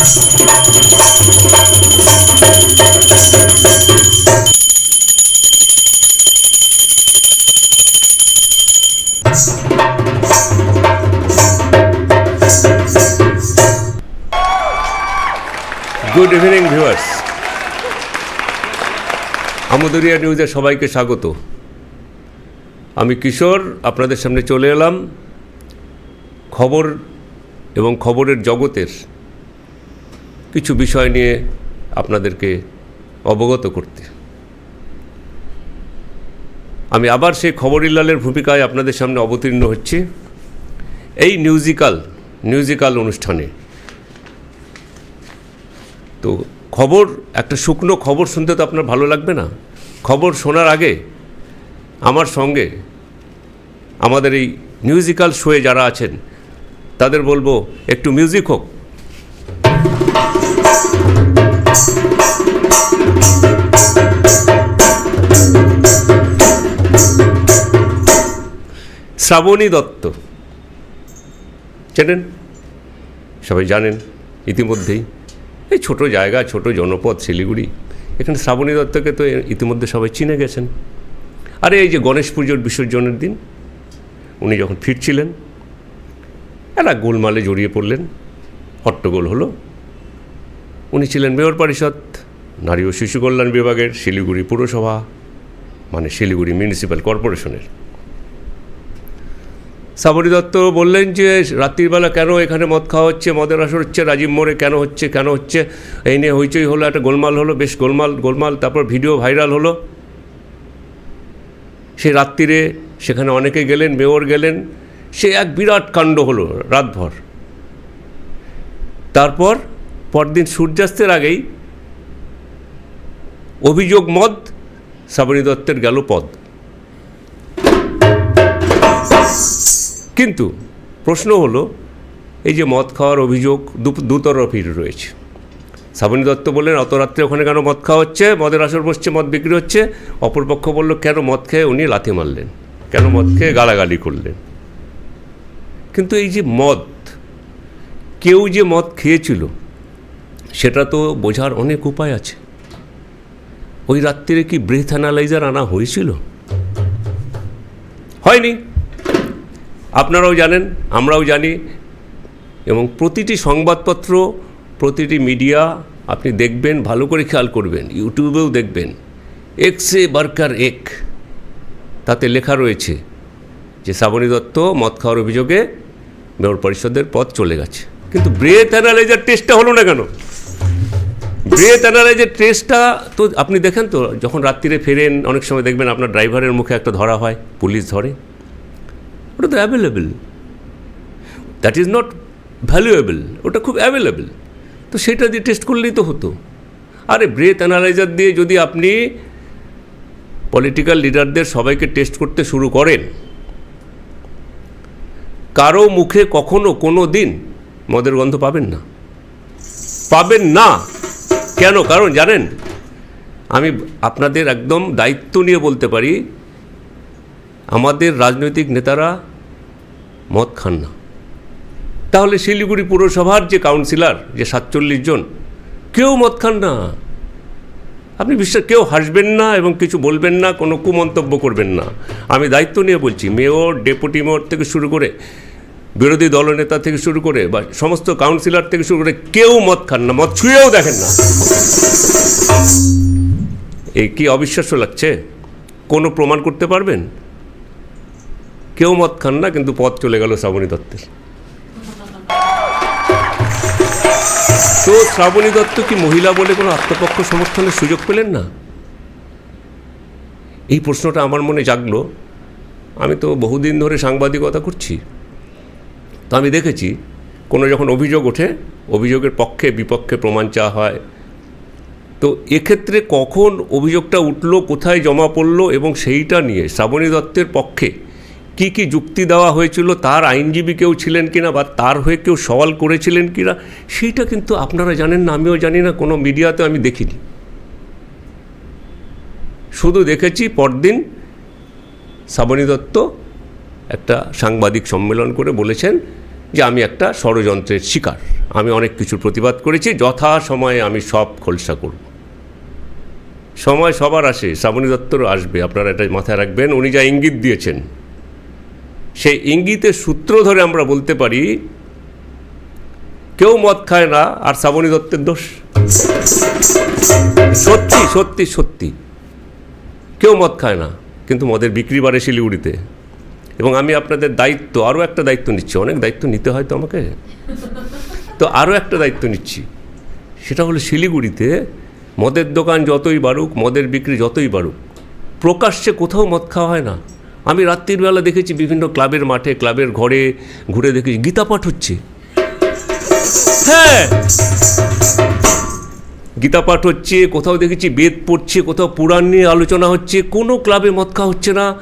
Good evening viewers আমদরিয়া নিউজে সবাইকে স্বাগত। আমি কিশোর, আপনাদের সামনে চলে এলাম খবর এবং খবরের জগতের কিছু বিষয় নিয়ে আপনাদেরকে অবগত করতে। আমি আবার সেই খবরিলালের ভূমিকায় আপনাদের সামনে অবতীর্ণ হচ্ছি। এই মিউজিক্যাল মিউজিক্যাল অনুষ্ঠানে। তো খবর, একটা শুকনো খবর শুনতে তো আপনার ভালো লাগবে না? খবর শোনার আগে আমার সঙ্গে আমাদের এই মিউজিক্যাল শোয়ে যারা আছেন, তাদের বলব, একটু মিউজিক হোক। শ্রাবণী দত্ত। চেনেন? সবাই জানেন ইতিমধ্যেই। এই ছোট জায়গা, ছোট জনপদ, শিলিগুড়ি। এখানে শ্রাবণী দত্তকে তো ইতিমধ্যে সবাই চিনে গেছেন। আরে এই যে গণেশ পুজোর বিসর্জনের দিন, উনি যখন ফিরছিলেন একটা গোলমালে জড়িয়ে পড়লেন। হট্টগোল হলো। উনি ছিলেন মেয়র পরিষদ, নারী ও শিশু কল্যাণ বিভাগের শিলিগুড়ি পুরসভা মানে শিলিগুড়ি মিউনিসিপ্যাল কর্পোরেশনের। শ্রাবণী দত্ত বললেন যে রাত্রিবেলা কেন এখানে মদ খাওয়া হচ্ছে? মদের আসর হচ্ছে, রাজীব মোড়ে কেন হচ্ছে কেন হচ্ছে? এই নিয়ে হইচই হলো, একটা গোলমাল হলো, বেশ গোলমাল গোলমাল, তারপর ভিডিও ভাইরাল হলো। সে রাত্রিরে সেখানে অনেকে গেলেন, মেয়র গেলেন, সে এক বিরাট কাণ্ড হলো রাতভর। তারপর পরদিন সূর্যাস্তের আগেই অভিযোগ মদ শ্রাবণী দত্তের গেল পদ। কিন্তু প্রশ্ন হলো, এই যে মদ খাওয়ার অভিযোগ দুতরফির রয়েছে। শ্রাবণী দত্ত বললেন, অত রাত্রে ওখানে কেন মদ খাওয়া হচ্ছে? মদের আসর বসছে, মদ বিক্রি হচ্ছে। অপরপক্ষ বলল, কেন মদ খেয়ে উনি লাথি মারলেন? কেন মদ খেয়ে গালাগালি করলেন? কিন্তু এই যে মদ, কেউ যে মদ খেয়েছিল, সেটা তো বোঝার অনেক উপায় আছে। ওই রাত্রিরে কি ব্রেথ অ্যানালাইজার আনা হয়েছিল? হয়নি। আপনারাও জানেন, আমরাও জানি। এবং প্রতিটি সংবাদপত্র, প্রতিটি মিডিয়া আপনি দেখবেন, ভালো করে খেয়াল করবেন, ইউটিউবেও দেখবেন। এক্সে বার্কার এক, তাতে লেখা রয়েছে যে শ্রাবণী দত্ত মদ খাওয়ার অভিযোগে মেয়র পরিষদের পদ চলে গেছে। কিন্তু ব্রেথ অ্যানালাইজার টেস্টটা হলো না কেন? ব্রেথ অ্যানালাইজার টেস্টটা তো আপনি দেখেন তো, যখন রাত্রিরে ফেরেন, অনেক সময় দেখবেন আপনার ড্রাইভারের মুখে একটা ধরা হয় পুলিশ ধরে। ওটা তো available that is not valuable ওটা খুব অ্যাভেলেবেল তো সেটা দিয়ে টেস্ট করলেই তো হতো। আরে ব্রেথ অ্যানালাইজার দিয়ে যদি আপনি পলিটিক্যাল লিডারদের সবাইকে টেস্ট করতে শুরু করেন, কারও মুখে কখনো কোনো দিন মদের গন্ধ পাবেন না। পাবেন না। কেন? কারণ জানেন, আমি আপনাদের একদম দায়িত্ব নিয়ে বলতে পারি, আমাদের রাজনৈতিক নেতারা মদ খান না। তাহলে শিলিগুড়ি পুরসভার যে কাউন্সিলর যে সাতচল্লিশ জন, কেউ মদ খান না। আপনি বিশ্বাস, কেউ হাসবেন না এবং কিছু বলবেন না, কোনো কুমন্তব্য করবেন না। আমি দায়িত্ব নিয়ে বলছি, মেয়র ডেপুটি মেয়র থেকে শুরু করে বিরোধী দলনেতা থেকে শুরু করে বা সমস্ত কাউন্সিলর থেকে শুরু করে কেউ মদ খান না, মদ ছুঁয়েও দেখেন না। এই কি অবিশ্বাস্য লাগছে? কোনো প্রমাণ করতে পারবেন? কেউ মদ খান না, কিন্তু পথ চলে গেল শ্রাবণী দত্তের। তো শ্রাবণী দত্ত কি মহিলা বলে কোনো আত্মপক্ষ সমর্থনের সুযোগ পেলেন না? এই প্রশ্নটা আমার মনে জাগলো। আমি তো বহুদিন ধরে সাংবাদিকতা করছি। তো আমি দেখেছি, কোনো যখন অভিযোগ ওঠে, অভিযোগের পক্ষে বিপক্ষে প্রমাণ চাওয়া হয়। তো এক্ষেত্রে কখন অভিযোগটা উঠল, কোথায় জমা পড়ল এবং সেইটা নিয়ে শ্রাবণী দত্তের পক্ষে কি কি যুক্তি দেওয়া হয়েছিল, তার আইনজীবী কেউ ছিলেন কিনা বা তার হয়ে কেউ সওয়াল করেছিলেন কিনা সেইটা কিন্তু আপনারা জানেন না, আমিও জানি না, কোনো মিডিয়াতে আমি দেখিনি। শুধু দেখেছি পরদিন শ্রাবণী দত্ত একটা সাংবাদিক সম্মেলন করে বলেছেন যে আমি একটা ষড়যন্ত্রের শিকার, আমি অনেক কিছুর প্রতিবাদ করেছি, যথা সময়ে আমি সব খোলসা করব। সময় সবার আসে শ্রাবণী দত্তরও আসবে, আপনারা এটা মাথায় রাখবেন, উনি যা ইঙ্গিত দিয়েছেন। সেই ইঙ্গিতের সূত্র ধরে আমরা বলতে পারি, কেউ মদ খায় না আর শ্রাবণী দত্তের দোষ। সত্যি সত্যি সত্যি। কেউ মদ খায় না, কিন্তু মদের বিক্রি বাড়ে শিলিগুড়িতে। এবং আমি আপনাদের দায়িত্ব, আরও একটা দায়িত্ব নিচ্ছি। অনেক দায়িত্ব নিতে হয় তো আমাকে। তো আরও একটা দায়িত্ব নিচ্ছি। সেটা হলো শিলিগুড়িতে মদের দোকান যতই বাড়ুক, মদের বিক্রি যতই বাড়ুক, প্রকাশ্যে কোথাও মদ খাওয়া হয় না। আমি রাত্রির বেলা দেখেছি বিভিন্ন ক্লাবের মাঠে, ক্লাবের ঘরে ঘুরে দেখেছি। গীতা পাঠ হচ্ছে। হ্যাঁ! গীতা পাঠ হচ্ছে, কোথাও দেখেছি বেদ পড়ছে, কোথাও পুরাণ নিয়ে আলোচনা হচ্ছে, কোনো ক্লাবে মদ খাওয়া হচ্ছে না।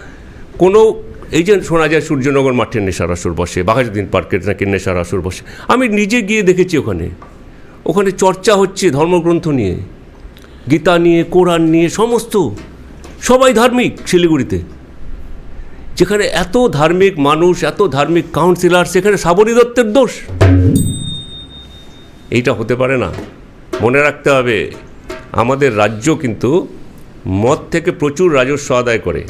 কোনো, এই যে শোনা যায় সূর্যনগর মাঠের নেশার আসর বসে, বাঘাযতীন পার্কের নাকি নেশার আসর বসে। আমি নিজে গিয়ে দেখেছি ওখানে। ওখানে চর্চা হচ্ছে ধর্মগ্রন্থ নিয়ে। গীতা নিয়ে, কোরআন নিয়ে, সমস্ত। সবাই ধার্মিক শিলিগুড়িতে। যেখানে এত ধার্মিক মানুষ, এত ধার্মিক কাউন্সিলর সেখানে শ্রাবণী দত্তের দোষ। এইটা হতে পারে না। মনে রাখতে হবে, আমাদের রাজ্য কিন্তু মদ থেকে প্রচুর রাজস্ব আদায় করে।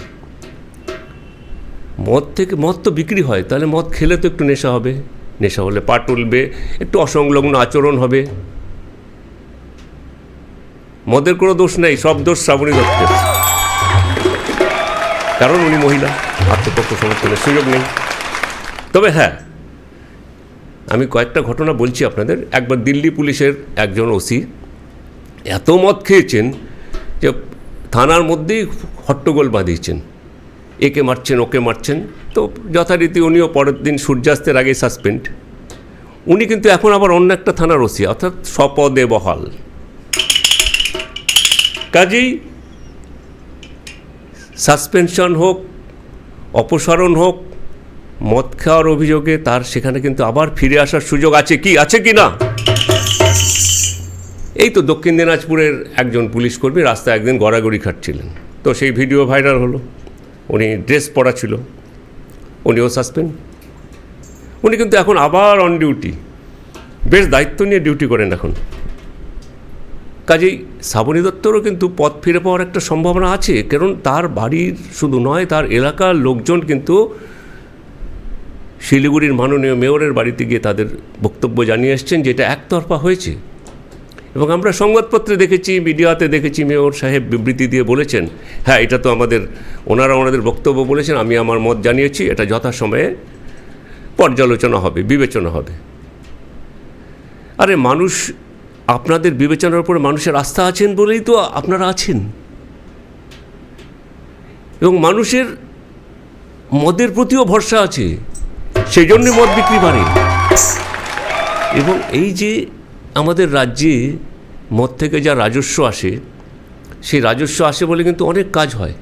মদ থেকে, মদ তো বিক্রি হয়, তাহলে মদ খেলে তো একটু নেশা হবে। নেশা হলে পা টুলবে, একটু অসংলগ্ন আচরণ হবে। মদের কোনো দোষ নেই, সব দোষ শ্রাবণী দত্তের কারণ উনি মহিলা, আত্মপক্ষ সমর্থনের সুযোগ নেই। তবে হ্যাঁ আমি কয়েকটা ঘটনা বলছি আপনাদের। একবার দিল্লি পুলিশের একজন ওসি এত মদ খেয়েছেন যে থানার মধ্যেই হট্টগোল বাঁধিয়েছেন। একে মারছেন, ওকে মারছেন। তো যথারীতি উনিও পরের দিন সূর্যাস্তের আগে সাসপেন্ড। উনি কিন্তু এখন আবার অন্য একটা থানার ওসি, অর্থাৎ স্বপদে বহাল। কাজেই সাসপেনশন হোক, অপসারণ হোক, মদ খাওয়ার অভিযোগে তার সেখানে কিন্তু আবার ফিরে আসার সুযোগ আছে কি? আছে কি না? এই তো দক্ষিণ দিনাজপুরের একজন পুলিশ কর্মী রাস্তায় একদিন গড়াগড়ি খাটছিলেন। তো সেই ভিডিও ভাইরাল হলো। উনি ড্রেস পরা ছিল। উনিও সাসপেন্ড। উনি কিন্তু এখন আবার অন ডিউটি বেশ দায়িত্ব নিয়ে ডিউটি করেন এখন। কাজেই শ্রাবণী দত্তরও কিন্তু পথ ফিরে পাওয়ার একটা সম্ভাবনা আছে, কারণ তার বাড়ির শুধু নয়, তার এলাকার লোকজন কিন্তু শিলিগুড়ির মাননীয় মেয়রের বাড়িতে গিয়ে তাদের বক্তব্য জানিয়ে এসছেন যেটা একতরফা হয়েছে। এবং আমরা সংবাদপত্রে দেখেছি, মিডিয়াতে দেখেছি, মেয়র সাহেব বিবৃতি দিয়ে বলেছেন হ্যাঁ এটা তো আমাদের, ওনারা ওনাদের বক্তব্য বলেছেন, আমি আমার মত জানিয়েছি, এটা যথাসময়ে পর্যালোচনা হবে, বিবেচনা হবে। আরে মানুষ আপনাদের বিবেচনার উপরে মানুষের আস্থা আছেন বলেই তো আপনারা আছেন। এবং মানুষের মদের প্রতিও ভরসা আছে সেই জন্যই মদ বিক্রি বাড়ে। এবং এই যে আমাদের রাজ্যে মদ থেকে যা রাজস্ব আসে, সেই রাজস্ব আসে বলে কিন্তু অনেক কাজ হয়।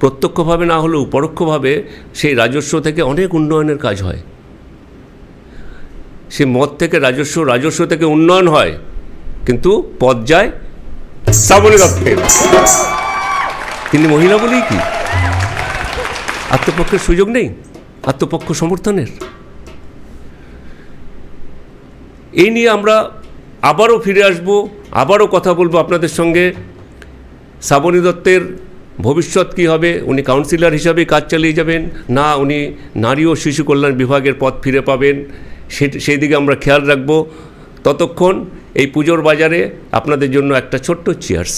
প্রত্যক্ষভাবে না হলেও পরোক্ষভাবে সেই রাজস্ব থেকে অনেক উন্নয়নের কাজ হয়। সে মদ থেকে রাজস্ব রাজস্ব থেকে উন্নয়ন হয়, কিন্তু পদ যায় শ্রাবণী দত্তের তিনি মহিলা বলেই কি? আত্মপক্ষের সুযোগ নেই, আত্মপক্ষ সমর্থনের। এই নিয়ে আমরা আবারও ফিরে আসব, আবারও কথা বলব আপনাদের সঙ্গে। শ্রাবণী দত্তের ভবিষ্যৎ কী হবে? উনি কাউন্সিলর হিসাবে কাজ চালিয়ে যাবেন। না, উনি নারী ও শিশু কল্যাণ বিভাগের পথ ফিরে পাবেন। সেই দিকে আমরা খেয়াল রাখব। ততক্ষণ এই পুজোর বাজারে আপনাদের জন্য একটা ছোট্ট চেয়ার্স